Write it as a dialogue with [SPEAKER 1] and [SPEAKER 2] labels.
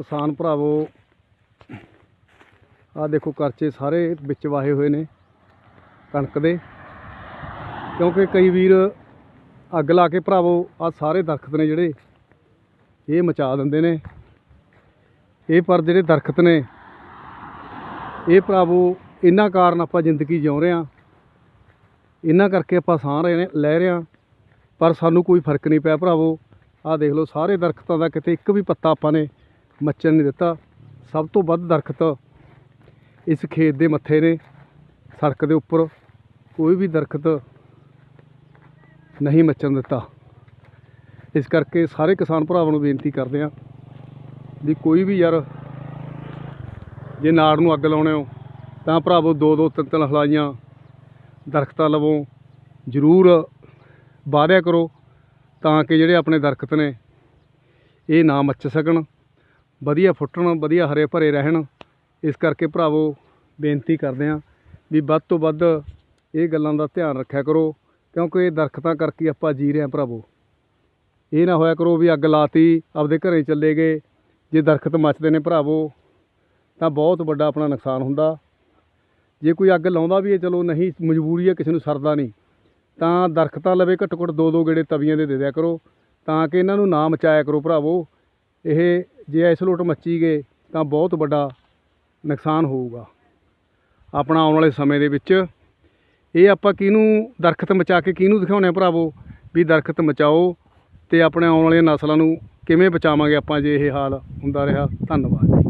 [SPEAKER 1] ਕਿਸਾਨ ਭਰਾਵੋ ਆ ਦੇਖੋ ਕਰਚੇ ਸਾਰੇ ਵਿੱਚ ਵਾਹੇ ਹੋਏ ਨੇ ਕਣਕ ਦੇ। ਕਿਉਂਕਿ ਕਈ ਵੀਰ ਅੱਗ ਲਾ ਕੇ ਭਰਾਵੋ ਆ ਸਾਰੇ ਦਰਖਤ ਨੇ ਜਿਹੜੇ, ਇਹ ਮਚਾ ਦਿੰਦੇ ਨੇ। ਇਹ ਪਰ ਜਿਹੜੇ ਦਰਖਤ ਨੇ, ਇਹ ਭਰਾਵੋ, ਇਹਨਾਂ ਕਾਰਨ ਆਪਾਂ ਜ਼ਿੰਦਗੀ ਜਿਉ ਰਹੇ ਹਾਂ। ਇਹਨਾਂ ਕਰਕੇ ਆਪਾਂ ਸਾਹ ਰਹੇ ਨੇ, ਲੈ ਰਹੇ ਹਾਂ। ਪਰ ਸਾਨੂੰ ਕੋਈ ਫ਼ਰਕ ਨਹੀਂ ਪਿਆ ਭਰਾਵੋ। ਆਹ ਦੇਖ ਲਓ, ਸਾਰੇ ਦਰਖਤਾਂ ਦਾ ਕਿਤੇ ਇੱਕ ਵੀ ਪੱਤਾ ਆਪਾਂ ਨੇ ਮੱਚਣ ਨਹੀਂ ਦਿੱਤਾ। ਸਭ ਤੋਂ ਵੱਧ ਦਰਖਤ ਇਸ ਖੇਤ ਦੇ ਮੱਥੇ ਨੇ, ਸੜਕ ਦੇ ਉੱਪਰ। ਕੋਈ ਵੀ ਦਰਖਤ ਨਹੀਂ ਮੱਚਣ ਦਿੱਤਾ। ਇਸ ਕਰਕੇ ਸਾਰੇ ਕਿਸਾਨ ਭਰਾਵਾਂ ਨੂੰ ਬੇਨਤੀ ਕਰਦੇ ਹਾਂ ਵੀ ਕੋਈ ਵੀ ਯਾਰ ਜੇ ਨਾੜ ਨੂੰ ਅੱਗ ਲਾਉਣੇ ਹੋ, ਤਾਂ ਭਰਾਵੋ ਦੋ ਦੋ ਤਿੰਨ ਤਿੰਨ ਹਲਾਈਆਂ ਦਰਖਤਾਂ ਲਵੋ। ਜ਼ਰੂਰ ਵਾਰਿਆ ਕਰੋ ਤਾਂ ਕਿ ਜਿਹੜੇ ਆਪਣੇ ਦਰਖਤ ਨੇ, ਇਹ ਨਾ ਮੱਚ ਸਕਣ। ਵਧੀਆ ਫੁੱਟਣ, ਵਧੀਆ ਹਰੇ ਭਰੇ ਰਹਿਣ। ਇਸ ਕਰਕੇ ਭਰਾਵੋ ਬੇਨਤੀ ਕਰਦੇ ਹਾਂ ਵੀ ਵੱਧ ਤੋਂ ਵੱਧ ਇਹ ਗੱਲਾਂ ਦਾ ਧਿਆਨ ਰੱਖਿਆ ਕਰੋ, ਕਿਉਂਕਿ ਇਹ ਦਰਖਤਾਂ ਕਰਕੇ ਆਪਾਂ ਜੀ ਰਹੇ ਹਾਂ ਭਰਾਵੋ। ਇਹ ਨਾ ਹੋਇਆ ਕਰੋ ਵੀ ਅੱਗ ਲਾਤੀ, ਆਪਦੇ ਘਰੇ ਚੱਲੇ ਗਏ। ਜੇ ਦਰਖਤ ਮੱਚਦੇ ਨੇ ਭਰਾਵੋ, ਤਾਂ ਬਹੁਤ ਵੱਡਾ ਆਪਣਾ ਨੁਕਸਾਨ ਹੁੰਦਾ। ਜੇ ਕੋਈ ਅੱਗ ਲਾਉਂਦਾ ਵੀ ਹੈ ਚਲੋ ਨਹੀਂ, ਮਜਬੂਰੀ ਹੈ, ਕਿਸੇ ਨੂੰ ਸਰਦਾ ਨਹੀਂ, ਤਾਂ ਦਰਖਤਾਂ ਲਵੇ ਘੱਟੋ ਘੱਟ ਦੋ ਦੋ ਗੇੜੇ ਤਵੀਆਂ ਦੇ ਦੇ ਦਿਆ ਕਰੋ, ਤਾਂ ਕਿ ਇਹਨਾਂ ਨੂੰ ਨਾ ਮਚਾਇਆ ਕਰੋ ਭਰਾਵੋ। ਇਹ ਜੇ ਇਸ ਮੱਚੀ ਗਏ ਤਾਂ ਬਹੁਤ ਵੱਡਾ ਨੁਕਸਾਨ ਹੋਊਗਾ। ਆਪਣਾ ਆਉਣ ਵਾਲੇ ਸਮੇਂ ਦੇ ਵਿੱਚ ਇਹ ਆਪਾਂ ਕਿਹਨੂੰ ਦਰਖਤ ਮਚਾ ਕੇ ਕਿਹਨੂੰ ਦਿਖਾਉਂਦੇ ਆ ਭਰਾਵੋ? ਵੀ ਦਰਖਤ ਮਚਾਓ ਤੇ ਆਪਣੇ ਆਉਣ ਵਾਲੀਆਂ ਨਸਲਾਂ ਨੂੰ ਕਿਵੇਂ ਬਚਾਵਾਂਗੇ ਆਪਾਂ ਜੇ ਇਹ ਹਾਲ ਹੁੰਦਾ ਰਿਹਾ। ਧੰਨਵਾਦ